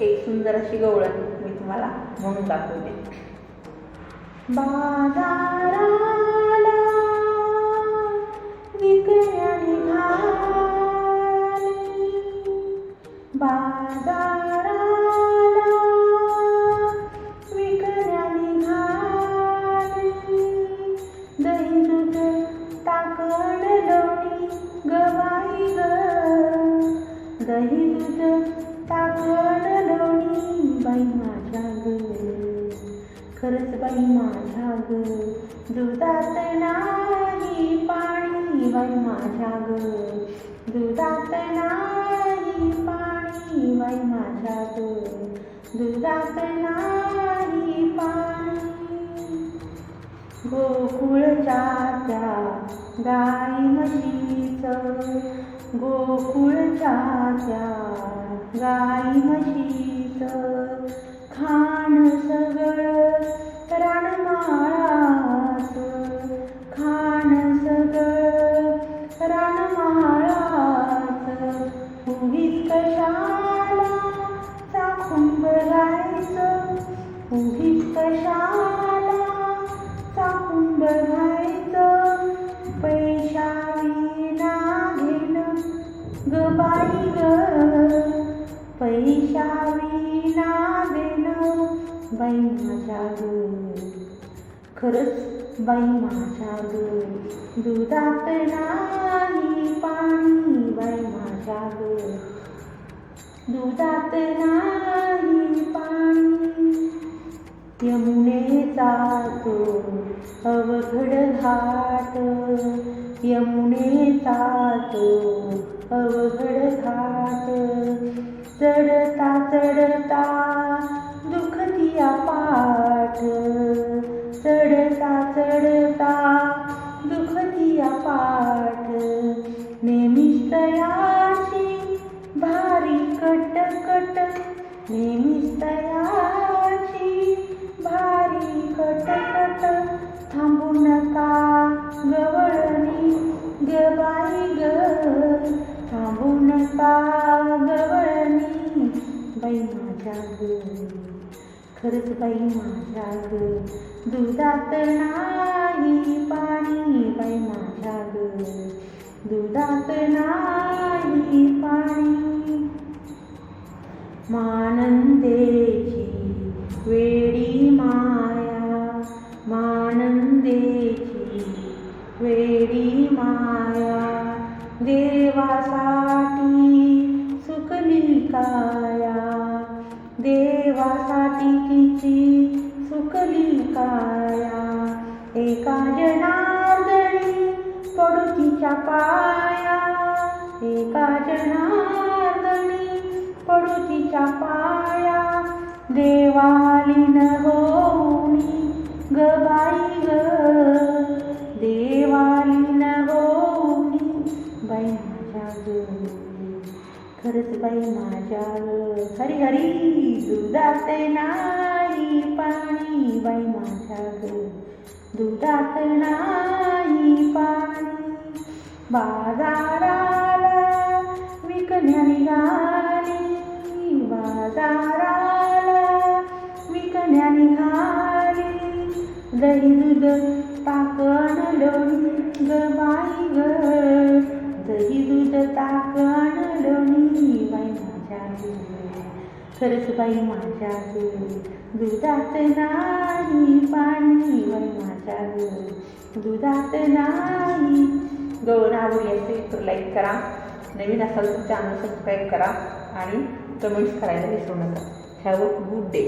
एक सुंदर अशी गवळण मी तुम्हाला म्हणून दाखवते. बाजाराला विकण्या निघाली बाजाराला विकण्या निघाली दही दूध ताकड लोणी गवाई ग. दही दूध ताकड बाई माझ्या ग. खरंच बाई माझ्या ग. दुधात नाही पाणी बाई माझ्या ग. दुधात नाही पाणी बाई माझ्या ग. दुधात नाही पाणी. गोकुळच्या त्या गाई म्हशीचं गोकुळच्या गाई म्हशीत खाण सगळं रानमाळाचं खाण सगळं रानमाळाचं उगीच कशाला चाखून बघायचं उगीच कशाला पैशा विना देणं बाई माझ्या खरंच बाई माझ्या दुधात नाही पाणी बाई माझ्या दुधात नाही पाणी. यमुनेचा तो अवघड घाट. यमुनेचा तो अवघड घाट. चढता चढता दुखतिया पाठ. चढता चढता दुखतिया पाठ. नेहमीच तयाची भारी कटकट. नेहमीच तयाची भारी कटकट. थांबू नका गवळणी गबाई ग. थांबू नका बाई माझ्या ग खरंच बाई माझ्या ग दुधात नाही पाणी बाई माझ्या ग दुधात नाही पाणी मानंदेची वेडी माया मानंदेची वेडी माया देवासाठी सुकली काया देवासाठी तिची सुकली काया. एका जनार्दनी पडू तिच्या पाया. एका जनार्दनी पडू तिच्या पाया देवालीन होऊनी ग बाई ग. देवालीन होऊनी बाई माझ्या खरंच बाई माझ्या हरी हरी दुधात नाही पाणी. बाई माझ्या दुधात नाही पाणी. बाजाराला विकण्या निघाली बाजाराला विकण्या निघाली दही दूध ताकण लोणी ग बाई ग. माझ्या ग खरंच बाई माझ्या ग दुधात नाही पाणी बाई माझ्या ग दुधात नाही. गौर आवडली तर लाईक करा. नवीन असाल तर चॅनल सबस्क्राईब करा आणि कमेंट्स करायला विसरू नका. Have a good day